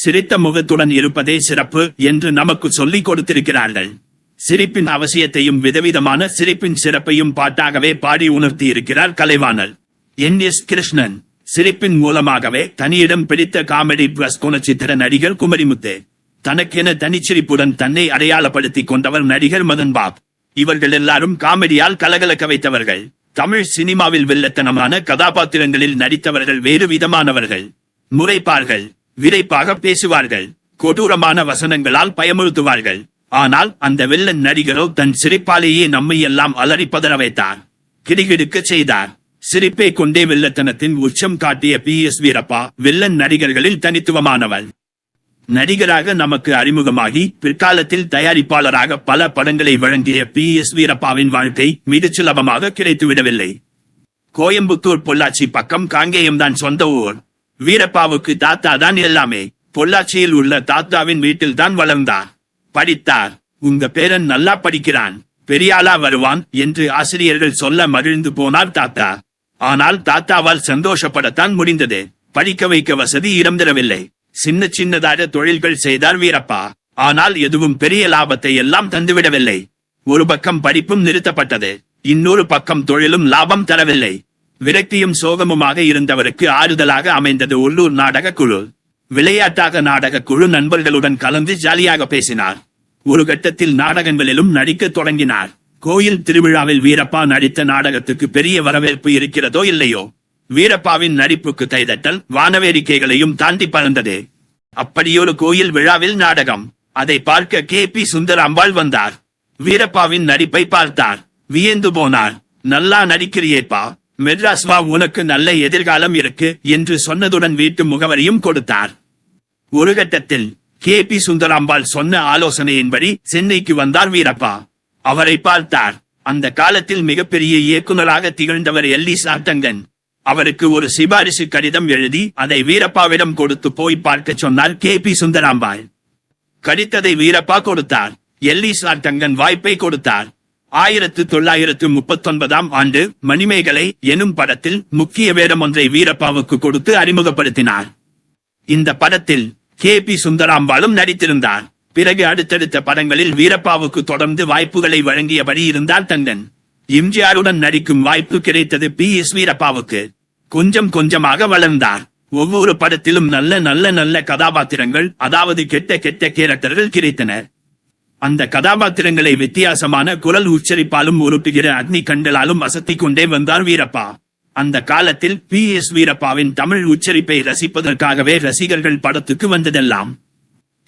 சிரித்த முகத்துடன் இருப்பதே சிறப்பு என்று நமக்கு சொல்லிக் கொடுத்திருக்கிறார்கள். சிரிப்பின் அவசியத்தையும் விதவிதமான சிரிப்பின் சிறப்பையும் பாட்டாகவே பாடி உணர்த்தி இருக்கிறார் கலைவாணல். என். எஸ். கிருஷ்ணன். சிரிப்பின் மூலமாகவே தனியிடம் பிடித்த காமெடி பிளஸ் குணச்சித்திர நடிகர் குமரிமுத்து. தனக்கென தனிச்சிரிப்புடன் தன்னை அடையாளப்படுத்திக் கொண்டவர் நடிகர் மதன் பாப். இவர்கள் எல்லாரும் காமெடியால் கலகலக்க வைத்தவர்கள். தமிழ் சினிமாவில் வில்லத்தனமான கதாபாத்திரங்களில் நடித்தவர்கள் வேறு விதமானவர்கள். முறைப்பார்கள். விரைப்பாக பேசுவார்கள். கொடூரமான வசனங்களால் பயமுறுத்துவார்கள். ஆனால் அந்த வில்லன் நடிகரோ தன் சிரிப்பாலேயே நம்மை எல்லாம் அலறிப்பதற வைத்தார். கிடுகிடுக்கச் செய்தார். சிரிப்பை கொண்டே வில்லத்தனத்தின் உச்சம் காட்டிய பி. எஸ். வீரப்பா வில்லன் நடிகர்களில் தனித்துவமானவர் நடிகராக நமக்கு அறிமுகமாகி பிற்காலத்தில் தயாரிப்பாளராக பல படங்களை வழங்கிய பி. எஸ். வீரப்பாவின் வாழ்க்கை மிகச் சுலபமாக கிடைத்துவிடவில்லை. கோயம்புத்தூர் பொள்ளாச்சி பக்கம் காங்கேயம்தான் சொந்த ஊர். வீரப்பாவுக்கு தாத்தா தான் எல்லாமே. பொள்ளாச்சியில் உள்ள தாத்தாவின் வீட்டில் தான் வளர்ந்தார். படித்தார். உங்க பேரன் நல்லா படிக்கிறான். பெரியாளா வருவான் என்று ஆசிரியர்கள் சொல்ல மகிழ்ந்து போனார் தாத்தா. ஆனால் தாத்தாவால் சந்தோஷப்படத்தான் முடிந்தது. படிக்க வைக்க வசதி இடம் தரவில்லை. சின்ன சின்னதாக தொழில்கள் செய்தார் வீரப்பா. ஆனால் எதுவும் பெரிய லாபத்தை எல்லாம் தந்துவிடவில்லை. ஒரு பக்கம் படிப்பும் நிறுத்தப்பட்டது. இன்னொரு பக்கம் தொழிலும் லாபம் தரவில்லை. விரக்தியும் சோகமுமாக இருந்தவருக்கு ஆறுதலாக அமைந்தது உள்ளூர் நாடக குழு விளையாட்டாக நாடக குழு நண்பர்களுடன் கலந்து ஜாலியாக பேசினார். ஒரு கட்டத்தில் நாடகங்களிலும் நடிக்கத் தொடங்கினார். கோயில் திருவிழாவில் வீரப்பா நடித்த நாடகத்துக்கு பெரிய வரவேற்பு இருக்கிறதோ இல்லையோ? வீரப்பாவின் நடிப்புக்கு கைதட்டல் வானவேடிக்கைகளையும் தாண்டி பறந்தது. அப்படியொரு கோயில் விழாவில் நாடகம். அதை பார்க்க கே. பி. சுந்தர் அம்பாள் வந்தார். வீரப்பாவின் நடிப்பை பார்த்தார். வியந்து போனார். நல்லா நடிக்கிறியேப்பா. மெட்ராஸ்வா உனக்கு நல்ல எதிர்காலம் இருக்கு என்று சொன்னதுடன் வீட்டு முகவரியும் கொடுத்தார். ஒரு கட்டத்தில் கே. பி. சுந்தராம்பாள் சொன்ன ஆலோசனையின்படி சென்னைக்கு வந்தார் வீரப்பா. அவரை பார்த்தார். அந்த காலத்தில் மிகப்பெரிய இயக்குனராக திகழ்ந்தவர் எல்லி சாட்டங்கன். அவருக்கு ஒரு சிபாரிசு கடிதம் எழுதி அதை வீரப்பாவிடம் கொடுத்து போய் பார்க்க சொன்னார் கே. பி. சுந்தராம்பாள். கடித்ததை வீரப்பா கொடுத்தார். எல்லி சாட்டங்கன் வாய்ப்பை கொடுத்தார். ஆயிரத்து தொள்ளாயிரத்து முப்பத்தொன்பதாம் ஆண்டு மணிமேகலை எனும் படத்தில் முக்கிய வேடம் ஒன்றை வீரப்பாவுக்கு கொடுத்து அறிமுகப்படுத்தினார். இந்த படத்தில் கே பி சுந்தராம்பாலும் நடித்திருந்தார். பிறகு அடுத்தடுத்த படங்களில் வீரப்பாவுக்கு தொடர்ந்து வாய்ப்புகளை வழங்கியபடி இருந்தார் தங்கன். எம்ஜிஆருடன் நடிக்கும் வாய்ப்பு கிடைத்தது பி எஸ் வீரப்பாவுக்கு. கொஞ்சம் கொஞ்சமாக வளர்ந்தார். ஒவ்வொரு படத்திலும் நல்ல நல்ல நல்ல கதாபாத்திரங்கள் அதாவது கெட்ட கெட்ட கேரக்டர்கள் கிடைத்தனர். அந்த கதாபாத்திரங்களை வித்தியாசமான குரல் உச்சரிப்பாலும் உருட்டுகிற அக்னி கண்டலாலும் அசத்திக் கொண்டே வந்தார் வீரப்பா. அந்த காலத்தில் பி. எஸ். வீரப்பாவின் தமிழ் உச்சரிப்பை ரசிப்பதற்காகவே ரசிகர்கள் படத்துக்கு வந்ததெல்லாம்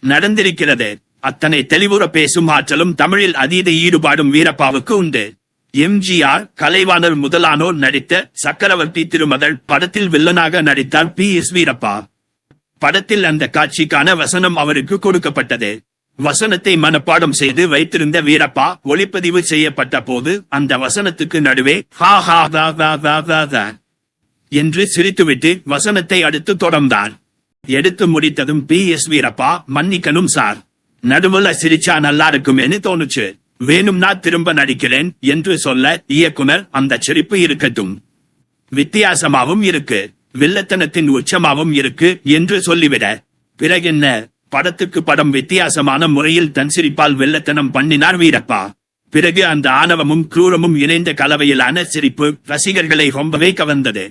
நடந்திருக்கிறது. அத்தனை தெளிவுற பேசும் ஆற்றலும் தமிழில் அதீத ஈடுபாடும் வீரப்பாவுக்கு உண்டு. எம்ஜிஆர் கலைவாணர் முதலானோர் நடித்த சக்கரவர்த்தி திருமகள் படத்தில் வில்லனாக நடித்தார் பி. எஸ். வீரப்பா. படத்தில் அந்த காட்சிக்கான வசனம் அவருக்கு கொடுக்கப்பட்டது. வசனத்தை மனப்பாடம் செய்து வைத்திருந்த வீரப்பா ஒளிப்பதிவு செய்யப்பட்ட போது அந்த வசனத்துக்கு நடுவே ஹா ஹா தா தா தா தா தா என்று சிரித்துவிட்டு வசனத்தை அடுத்து தொடர்ந்தார். எடுத்து முடித்ததும் பி. எஸ். வீரப்பா மன்னிக்கணும் சார். நடுவுல சிரிச்சா நல்லா என்று தோணுச்சு வேணும்னா திரும்ப நடிக்கிறேன் என்று சொல்ல இயக்குனர் அந்த சிரிப்பு இருக்கட்டும். வித்தியாசமாவும் இருக்கு. வில்லத்தனத்தின் உச்சமாவும் இருக்கு என்று சொல்லிவிட. பிறகென்ன? படத்துக்கு படம் வித்தியாசமான முறையில் தன் சிரிப்பால் வெள்ளத்தனம் பண்ணினார் வீரப்பா. பிறகு அந்த ஆணவமும் குரூரமும் இணைந்த கலவையிலான சிரிப்பு ரசிகர்களை ரொம்பவே கவர்ந்தது.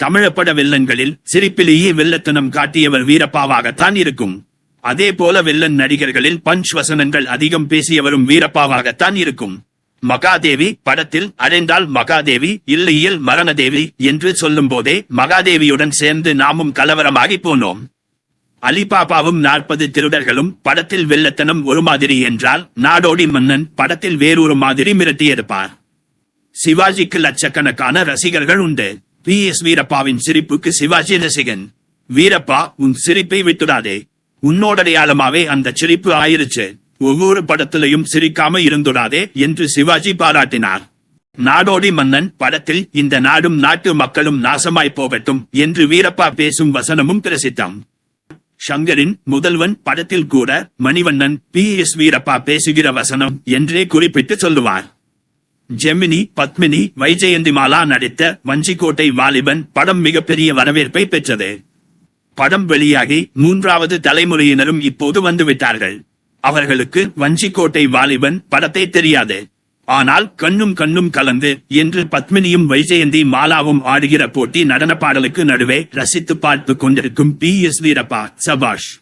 தமிழப்பட வில்லன்களில் சிரிப்பிலேயே வெள்ளத்தனம் காட்டியவர் வீரப்பாவாகத்தான் இருக்கும். அதே போல வில்லன் நடிகர்களில் பஞ்ச் வசனங்கள் அதிகம் பேசியவரும் வீரப்பாவாகத்தான் இருக்கும். மகாதேவி படத்தில் அடைந்தால் மகாதேவி இல்லையில் மரணதேவி என்று சொல்லும் போதே மகாதேவியுடன் சேர்ந்து நாமும் கலவரமாகி போனோம். அலிபாபாவும் நாற்பது திருடர்களும் படத்தில் வெள்ளத்தனம் ஒரு மாதிரி என்றால் நாடோடி மன்னன் படத்தில் வேறொரு மாதிரி மிரட்டியிருப்பார். சிவாஜிக்கு லட்சக்கணக்கான ரசிகர்கள் உண்டு. பி. எஸ். வீரப்பாவின் சிரிப்புக்கு சிவாஜி ரசிகன். வீரப்பா உன் சிரிப்பை விட்டுடாதே. உன்னோடடையாளமாவே அந்த சிரிப்பு ஆயிருச்சு. ஒவ்வொரு படத்திலையும் சிரிக்காம இருந்துடாதே என்று சிவாஜி பாராட்டினார். நாடோடி மன்னன் படத்தில் இந்த நாடும் நாட்டு மக்களும் நாசமாய் போகட்டும் என்று வீரப்பா பேசும் வசனமும் பிரசித்தம். ஷங்கரின் முதல்வன் படத்தில் கூட மணிவண்ணன் பி. எஸ். வீரப்பா பேசுகிற வசனம் என்றே குறிப்பிட்டு சொல்லுவார். ஜெமினி பத்மினி வைஜெயந்தி மாலா நடித்த வஞ்சிக்கோட்டை வாலிபன் படம் மிகப்பெரிய வரவேற்பை பெற்றது. படம் வெளியாகி மூன்றாவது தலைமுறையினரும் இப்போது வந்துவிட்டார்கள். அவர்களுக்கு வஞ்சிக்கோட்டை வாலிபன் படத்தை தெரியாது. ஆனால் கண்ணும் கண்ணும் கலந்து என்று பத்மினியும் வைஜெயந்தி மாலாவும் ஆடுகிற போட்டி நடன பாடலுக்கு நடுவே ரசித்து பார்த்து கொண்டிருக்கும் பி. எஸ். வீரப்பா சபாஷ்.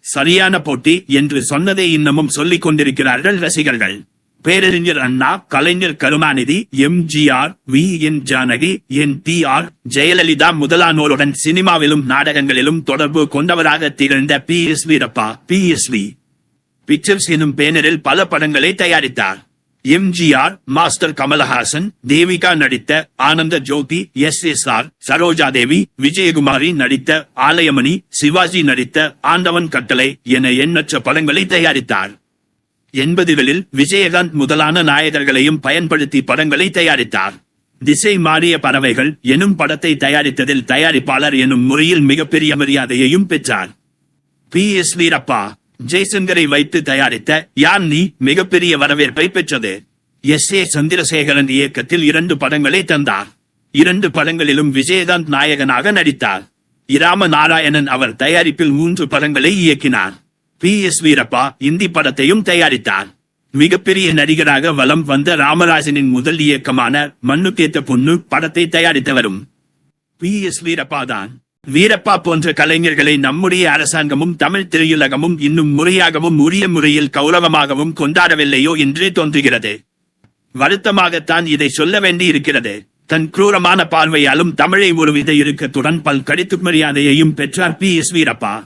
சரியான போட்டி என்று சொன்னதை இன்னமும் சொல்லிக் கொண்டிருக்கிறார்கள் ரசிகர்கள். பேரறிஞர் Anna Kalaignar Karunanidhi MGR we. N. Janaki N. D. R. Jayalalithaa முதலானோருடன் சினிமாவிலும் நாடகங்களிலும் தொடர்பு கொண்டவராக திகழ்ந்த B. S. Veerappa B. S. We. Pictures எனும் பேனரில் பல படங்களை தயாரித்தார். எம்ஜிஆர் மாஸ்டர் கமலஹாசன் தேவிகா நடித்த Anandha Jothi S S R Saroja Devi Vijayakumari நடித்த ஆலயமணி சிவாஜி நடித்த ஆண்டவன் கட்டளை என எண்ணற்ற படங்களை தயாரித்தார். எண்பதுகளில் விஜயகாந்த் முதலான நாயகர்களையும் பயன்படுத்தி படங்களை தயாரித்தார். திசை மாறிய பறவைகள் எனும் படத்தை தயாரித்ததில் தயாரிப்பாளர் எனும் முறையில் மிகப்பெரிய மரியாதையையும் பெற்றார். பி எஸ் வீரப்பா ஜெய்சங்கரை வைத்து தயாரித்த யான் நீ மிகப்பெரிய வரவேற்பை பெற்றது? எஸ் ஏ சந்திரசேகரன் இயக்கத்தில் இரண்டு படங்களை தந்தார். இரண்டு படங்களிலும் விஜயகாந்த் நாயகனாக நடித்தார். இராம நாராயணன் அவர் தயாரிப்பில் மூன்று படங்களை இயக்கினார். பி எஸ் வீரப்பா இந்தி படத்தையும் தயாரித்தார். மிகப்பெரிய நடிகராக வலம் வந்த ராமராஜனின் முதல் இயக்கமான மண்ணுக்கேத்த பொண்ணு படத்தை தயாரித்தவரும். பி எஸ் வீரப்பா தான். வீரப்பா போன்ற கலைஞர்களை நம்முடைய அரசாங்கமும் தமிழ் திரையுலகமும் இன்னும் முறையாகவும் உரிய முறையில் கௌரவமாகவும் கொண்டாடவில்லையோ என்றே தோன்றுகிறது. வருத்தமாகத்தான் இதை சொல்ல வேண்டி இருக்கிறது. தன் குரூரமான பார்வையாலும் தமிழை ஒருவித இறுக்கத்துடன் பல் கடித்து மரியாதையையும் பெற்றார் பி. எஸ். வீரப்பா.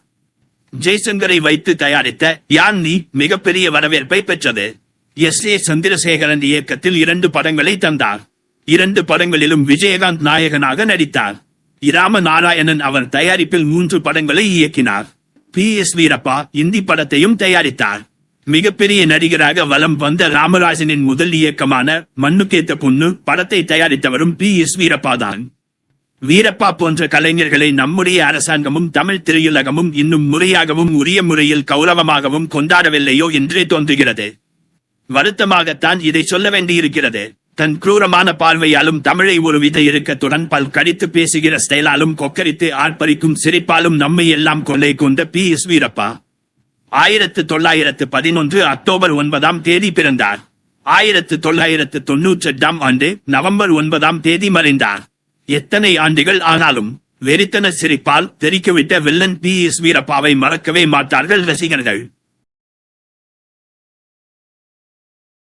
ஜெய்சங்கரை வைத்து தயாரித்த யான் நீ மிகப்பெரிய வரவேற்பை பெற்றது. எஸ். ஏ. சந்திரசேகரன் இயக்கத்தில் இரண்டு படங்களை தந்தார். இரண்டு படங்களிலும் விஜயகாந்த் நாயகனாக நடித்தார். இராம நாராயணன் அவர் தயாரிப்பில் மூன்று படங்களை இயக்கினார். பி. எஸ். வீரப்பா இந்தி படத்தையும் தயாரித்தார். மிகப்பெரிய நடிகராக வலம் வந்த ராமராஜனின் முதல் இயக்கமான மண்ணுக்கேத்த பொண்ணு படத்தை தயாரித்தவரும் பி. எஸ். வீரப்பா தான். வீரப்பா போன்ற கலைஞர்களை நம்முடைய அரசாங்கமும் தமிழ் திரையுலகமும் இன்னும் முறையாகவும் உரிய முறையில் கௌரவமாகவும் கொண்டாடவில்லையோ என்றே தோன்றுகிறது. வருத்தமாகத்தான் இதை சொல்ல வேண்டியிருக்கிறது. தன் குரூரமான பார்வையாலும் தமிழை ஒரு வித இறுக்கத்துடன் பல் கடித்து பேசுகிற ஸ்டைலாலும் கொக்கரித்து ஆர்ப்பரிக்கும் சிரிப்பாலும் நம்மை எல்லாம் கொள்ளை கொண்ட பி. எஸ். வீரப்பா. ஆயிரத்து தொள்ளாயிரத்து பதினொன்று அக்டோபர் ஒன்பதாம் தேதி பிறந்தார். ஆயிரத்து தொள்ளாயிரத்து தொன்னூற்றி எட்டாம் ஆண்டு நவம்பர் ஒன்பதாம் தேதி மறைந்தார். எத்தனை ஆண்டுகள் ஆனாலும் வெறித்தன சிரிப்பால் தெரிக்கவிட்ட வில்லன் பி. எஸ். வீரப்பாவை மறக்கவே மாட்டார்கள் ரசிகர்கள்.